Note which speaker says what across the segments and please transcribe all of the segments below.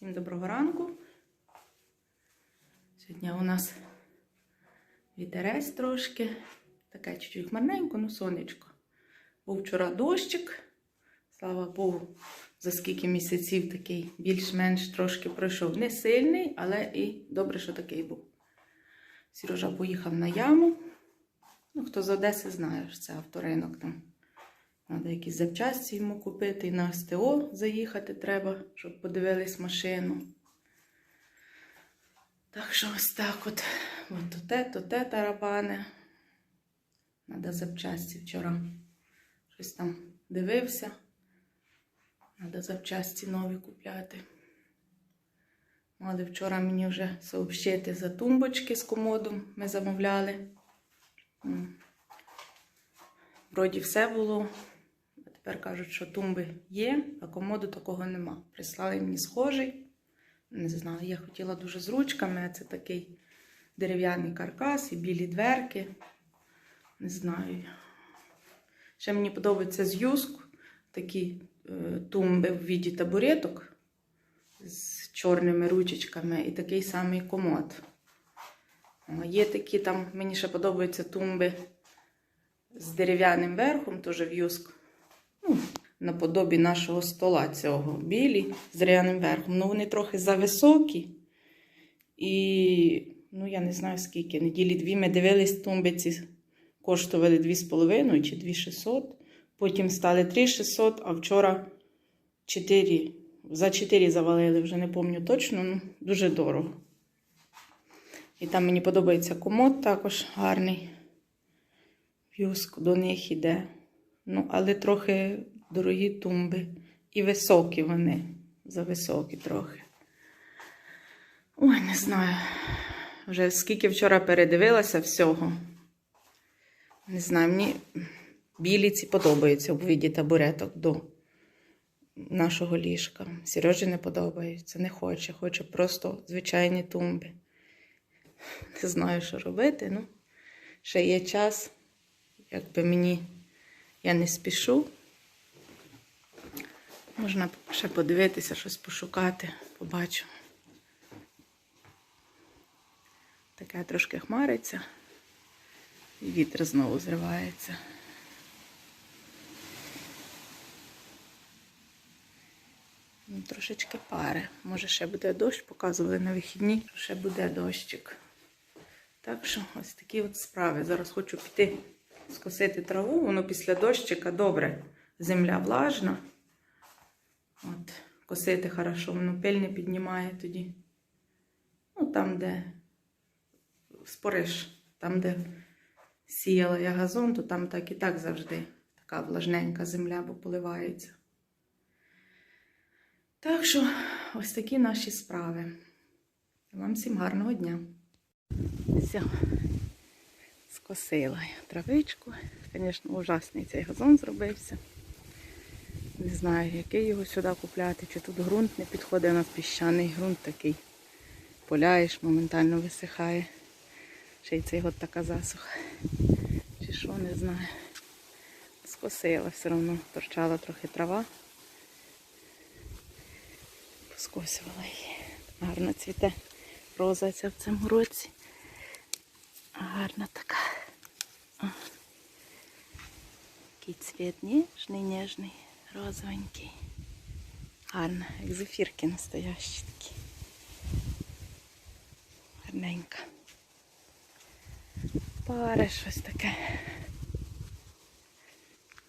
Speaker 1: Всім доброго ранку. Сьогодні у нас вітерець трошки. Таке чуть-чуть хмарненько, ну сонечко. Був вчора дощик. Слава Богу, за скільки місяців такий більш-менш трошки пройшов. Не сильний, але і добре, що такий був. Сережа поїхав на яму. Ну, хто з Одеси знає, що це авторинок там. Треба якісь запчасті йому купити, і на СТО заїхати треба, щоб подивились машину. Так що ось так от. От то те, то те тарабане. Треба запчасті вчора. Щось там дивився. Треба запчасті нові купляти. Мали вчора мені вже сообщити за тумбочки з комодом. Ми замовляли. Вроді все було. Тепер кажуть, що тумби є, а комоду такого нема. Прислали мені схожий. Не знаю, я хотіла дуже з ручками, а це такий дерев'яний каркас і білі дверки. Не знаю. Ще мені подобається з юск такі е, тумби в віді табуреток з чорними ручечками і такий самий комод. О, Є такі там, мені ще подобаються тумби з дерев'яним верхом, теж в юск. Ну, наподобі нашого стола цього. Білі з дерев'яним верхом. Ну, вони трохи зависокі. І, ну, я не знаю скільки. Неділі дві ми дивились тумби ці коштували 2,5 чи 2,600. Потім стали 3,600, а вчора 4. За 4 завалили, вже не пам'ятаю точно, ну дуже дорого. І там мені подобається комод також гарний. В'юск до них іде. Ну, але трохи дорогі тумби. І високі вони. Зависокі трохи. Ой, не знаю. Вже скільки вчора передивилася всього. Не знаю, мені білі ці подобаються у виді табуреток до нашого ліжка. Сережі не подобаються, не хоче. Хоче просто звичайні тумби. Не знаю, що робити. Ну, ще є час. Якби мені я не спішу. Можна ще подивитися, щось пошукати, побачу. Таке трошки хмариться. І вітер знову зривається. Ну, Трошечки пари. Може, ще буде дощ, показували на вихідні, ще буде дощик. Так що ось такі от справи. Зараз хочу піти скосити траву, воно після дощика добре. Земля влажна. От, косити хорошо, воно пиль не піднімає тоді. Ну, там, де спориш, там, де сіяла я газон, то там так і так завжди така влажненька земля, бо поливається. Так що ось такі наші справи. Вам всім гарного дня. Все, скосила травичку. Звісно, ужасний цей газон зробився. Не знаю, який його сюди купляти, чи тут ґрунт не підходить, у нас піщаний ґрунт такий. Поляєш, моментально висихає. Ще й цей год така засуха. Чи що, не знаю. Скосила все одно, торчала трохи трава. Поскосювала її. Гарно цвіте роза ця в цьому році. Гарна така. Такий цвіт ніжний, ніжний, розовенький. Гарна, як зефірки настоящі такі. Гарненька. Пари щось таке.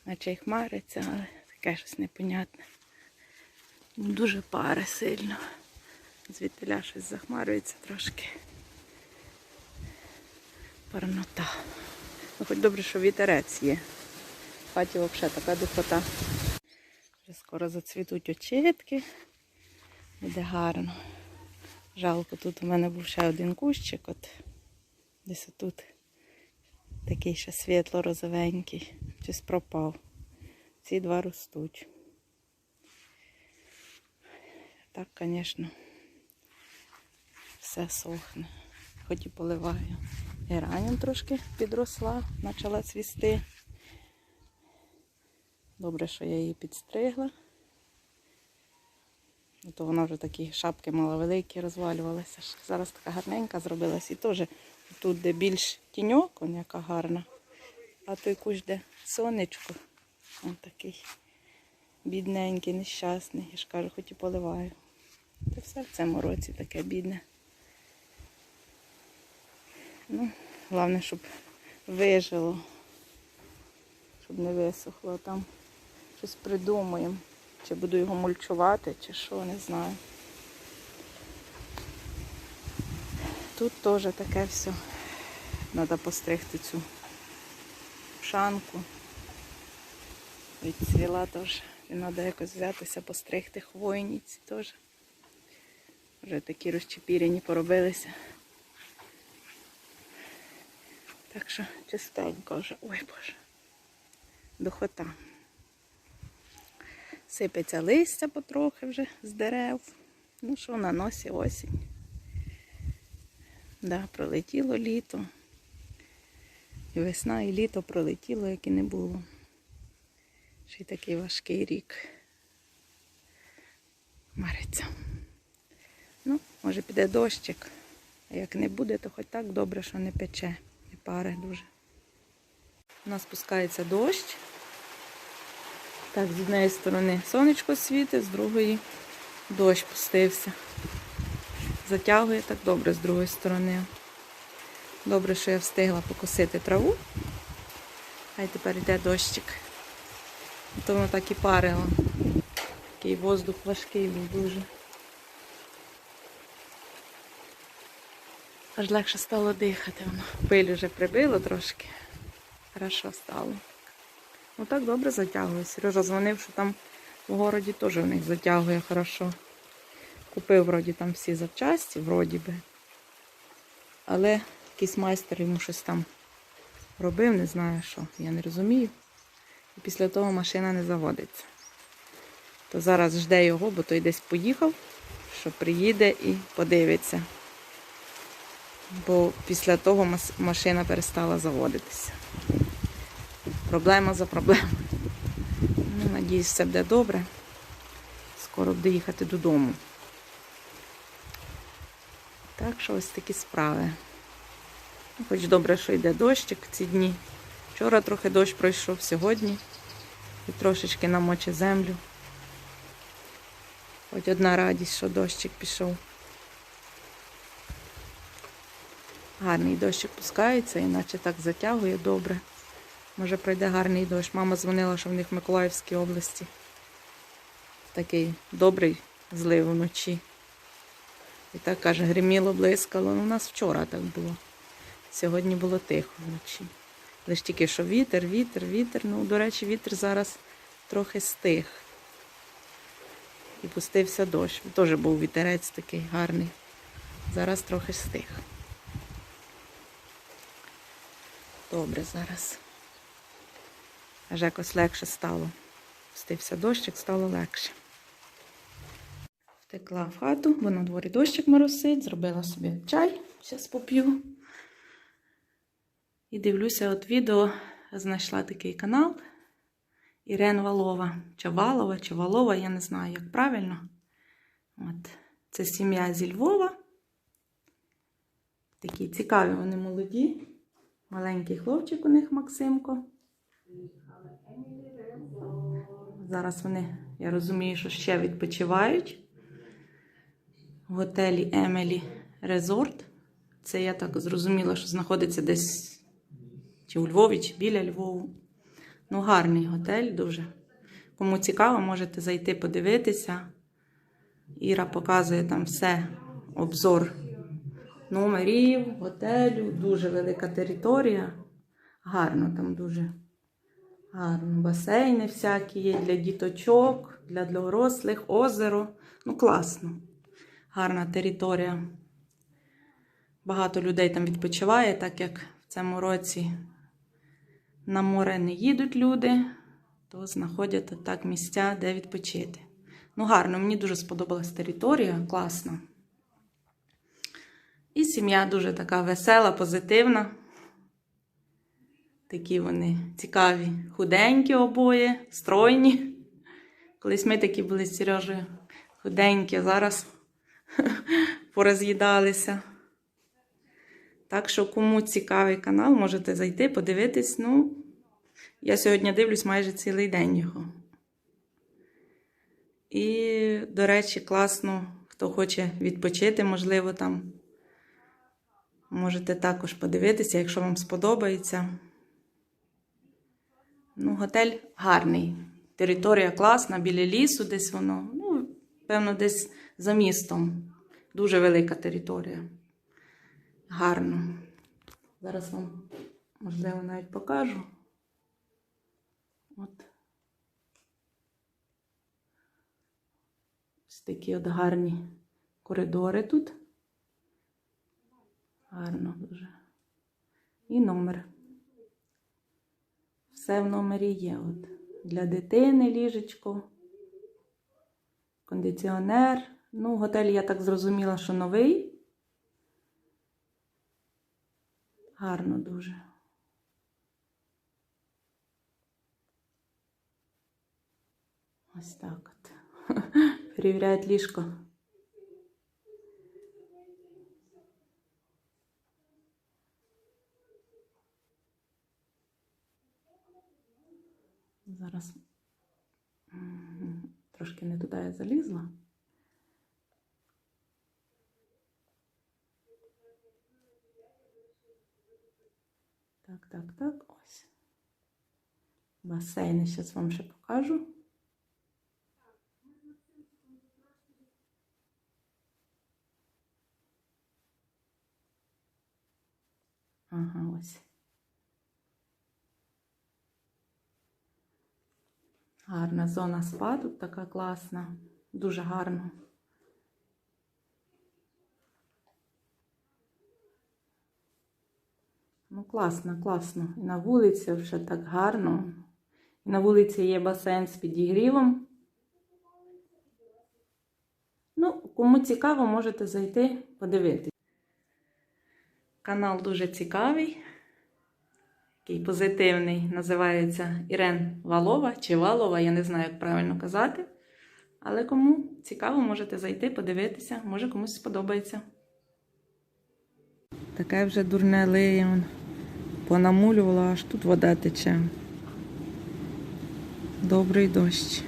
Speaker 1: Наче й хмариться, але таке щось непонятне. Дуже пари сильно. Звідтиля щось захмарюється трошки. Парнота. Ну, хоч добре, що вітерець є. В хаті взагалі така духота. Вже скоро зацвітуть очітки. Буде гарно. Жалко, тут у мене був ще один кущик, от десь отут. Такий ще світло-розовенький. Щось пропав. Ці два ростуть. Так, звісно, все сохне. Хоч і поливаю. Геранім трошки підросла, почала цвісти. Добре, що я її підстригла. То вона вже такі шапки мала великі, розвалювалася. Зараз така гарненька зробилась. І теж тут, де більш тіньок, он яка гарна. А той кущ, де сонечко, он такий бідненький, нещасний. Я ж кажу, хоч і поливаю. Та все в цьому році таке бідне. Ну, головне, щоб вижило, щоб не висохло. Там щось придумаємо. Чи буду його мульчувати, чи що, не знаю. Тут теж таке все. Треба постригти цю шанку. Відцвіла теж. І треба якось взятися, постригти хвойниці теж. Вже такі розчепірені поробилися. Так що чистенько вже. Ой Боже. Дохота. Сипеться листя потрохи вже з дерев. Ну що, на носі осінь. Да, пролетіло літо. І весна, і літо пролетіло, як і не було. Ще й такий важкий рік. Мариться. Ну, може піде дощик. А як не буде, то хоч так добре, що не пече, не паре дуже. У нас спускається дощ. Так, з однієї сторони сонечко світить, з другої дощ пустився. Затягує так добре з другої сторони. Добре, що я встигла покосити траву. Хай тепер йде дощик. А То воно так і парило. Такий воздух важкий був дуже. Аж легше стало дихати. Пиль вже прибило трошки. Хорошо стало. Ну так добре затягує. Сережа дзвонив, що там в городі теж в них затягує хорошо. Купив вроді там всі запчасті, вроді би. Але якийсь майстер йому щось там робив, не знаю що, я не розумію. І після того машина не заводиться. То зараз жде його, бо той десь поїхав, що приїде і подивиться. Бо після того машина перестала заводитися. Проблема за проблемою. Ну, надіюсь, все буде добре. Скоро буде їхати додому. Так що ось такі справи. Ну, Хоч добре, що йде дощик ці дні. Вчора трохи дощ пройшов, сьогодні і трошечки намоче землю. Хоч одна радість, що дощик пішов. Гарний дощик пускається, іначе так затягує добре. Може пройде гарний дощ. Мама дзвонила, що в них в Миколаївській області. Такий добрий злив вночі. І так каже, гриміло, блискало. Ну, у нас вчора так було. Сьогодні було тихо вночі. Лише тільки що вітер, вітер, вітер. Ну, до речі, вітер зараз трохи стих. І пустився дощ. Теж був вітерець такий гарний. Зараз трохи стих. Добре зараз. Аж якось легше стало. Пустився дощик, стало легше. Втекла в хату, бо на дворі дощик моросить, зробила собі чай, зараз поп'ю. І дивлюся, от відео знайшла такий канал Ірен Валова. Чи Валова, чи Валова, я не знаю, як правильно. От. Це сім'я зі Львова. Такі цікаві вони молоді. Маленький хлопчик у них Максимко. Зараз вони, я розумію, що ще відпочивають в готелі Емелі Резорт. Це я так зрозуміла, що знаходиться десь чи у Львові, чи біля Львову. Ну, гарний готель дуже. Кому цікаво, можете зайти подивитися. Іра показує там все, обзор номерів, готелю, дуже велика територія. Гарно там дуже. Гарно. Басейни всякі є для діточок, для дорослих, озеро. Ну, класно. Гарна територія. Багато людей там відпочиває, так як в цьому році на море не їдуть люди, то знаходять так місця, де відпочити. Ну, гарно, мені дуже сподобалась територія, класно. І сім'я дуже така весела, позитивна. Такі вони цікаві, худенькі обоє, стройні. Колись ми такі були з Сережею худенькі, зараз пороз'їдалися. Так що, кому цікавий канал, можете зайти, подивитись. Ну, я сьогодні дивлюсь майже цілий день його. І, до речі, класно, хто хоче відпочити, можливо, там. Можете також подивитися, якщо вам сподобається. Ну, готель гарний. Територія класна, біля лісу, десь воно. Ну, певно, десь за містом. Дуже велика територія. Гарно. Зараз вам, можливо, навіть покажу. От. Ось такі от гарні коридори тут. Гарно дуже. І номер. Все в номері є. От. Для дитини ліжечко, кондиціонер. Ну, готель, я так зрозуміла, що новий. Гарно дуже. Ось так от. Перевіряють ліжко. Зараз трошки не туди я залізла. Так, так, так, ось. Басейни зараз вам ще покажу. Ага, ось. Гарна зона спа тут така класна. Дуже гарно. Ну, класно, класно. І на вулиці вже так гарно. І на вулиці є басейн з підігрівом. Ну, кому цікаво, можете зайти подивитися. Канал дуже цікавий такий позитивний, називається Ірен Валова чи Валова, я не знаю, як правильно казати. Але кому цікаво, можете зайти, подивитися, може комусь сподобається. Таке вже дурне лиє, понамулювала, аж тут вода тече. Добрий дощ.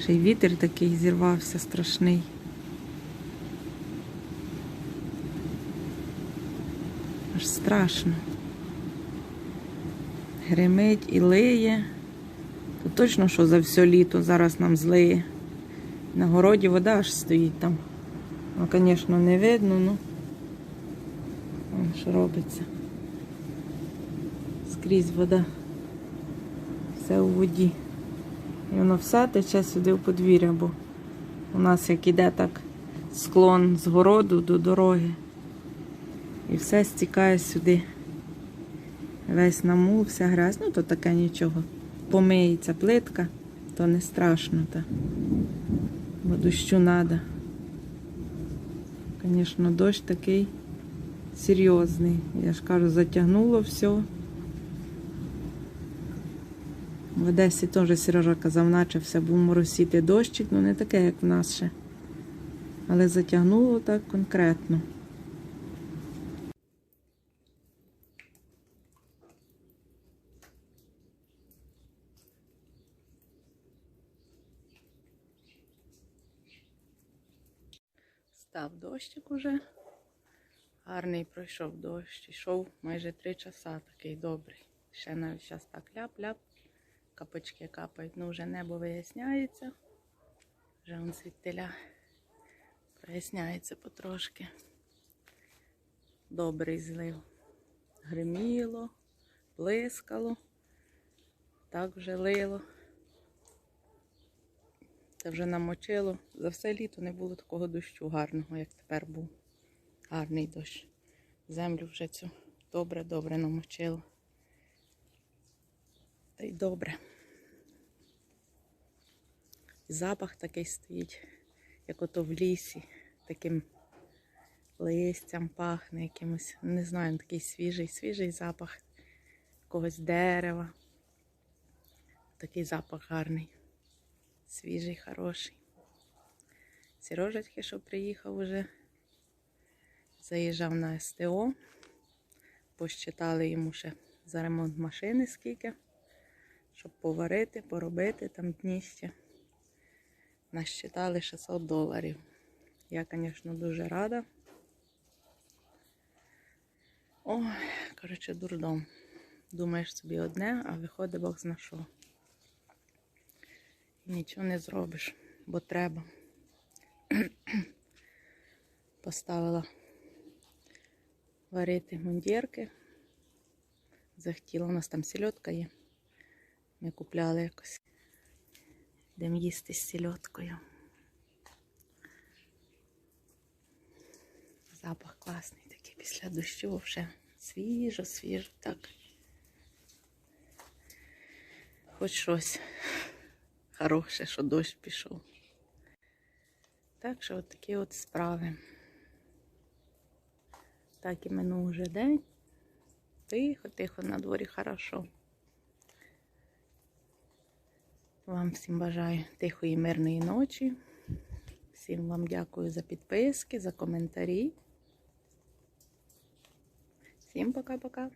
Speaker 1: Ще й вітер такий зірвався страшний. Аж страшно гримить і лиє. То точно, що за все літо зараз нам злиє. На городі вода аж стоїть там. Ну, звісно, не видно, ну що робиться. Скрізь вода. Все у воді. І воно все тече сюди в подвір'я, бо у нас як іде так склон з городу до дороги. І все стікає сюди. Весь намул, вся грязь, ну то таке нічого. Помиється плитка, то не страшно. Та. Бо дощу треба. Звісно, дощ такий серйозний. Я ж кажу, затягнуло все. В Одесі теж Сережа казав, наче все був моросіти дощик, ну не таке, як в нас ще. Але затягнуло так конкретно. Став дощик уже. Гарний пройшов дощ. Ішов майже три часа такий добрий. Ще навіть зараз так ляп-ляп. Капочки капають. Ну вже небо виясняється. Вже он звідтиля проясняється потрошки. Добрий злив. Гриміло, блискало. Так вже лило. Це вже намочило. За все літо не було такого дощу гарного, як тепер був. Гарний дощ. Землю вже цю добре-добре намочило. Та й добре. Запах такий стоїть, як ото в лісі, таким листям пахне якимось, не знаю, такий свіжий, свіжий запах якогось дерева. Такий запах гарний свіжий, хороший. Сережа тільки що приїхав уже. Заїжджав на СТО. Посчитали йому ще за ремонт машини скільки, щоб поварити, поробити там дніще. Насчитали 600 доларів. Я, звісно, дуже рада. Ой, коротше, дурдом. Думаєш собі одне, а виходить Бог зна що. Нічого не зробиш, бо треба. Поставила варити мундірки. Захотіла, у нас там сільотка є. Ми купляли якось. Йдемо їсти з сільоткою. Запах класний такий після дощу вже свіжо, свіжо так. Хоч щось хороше, що дощ пішов. Так що от такі от справи. Так і минув вже день. Тихо, тихо, на дворі хорошо. Вам всім бажаю тихої мирної ночі. Всім вам дякую за підписки, за коментарі. Всім пока-пока.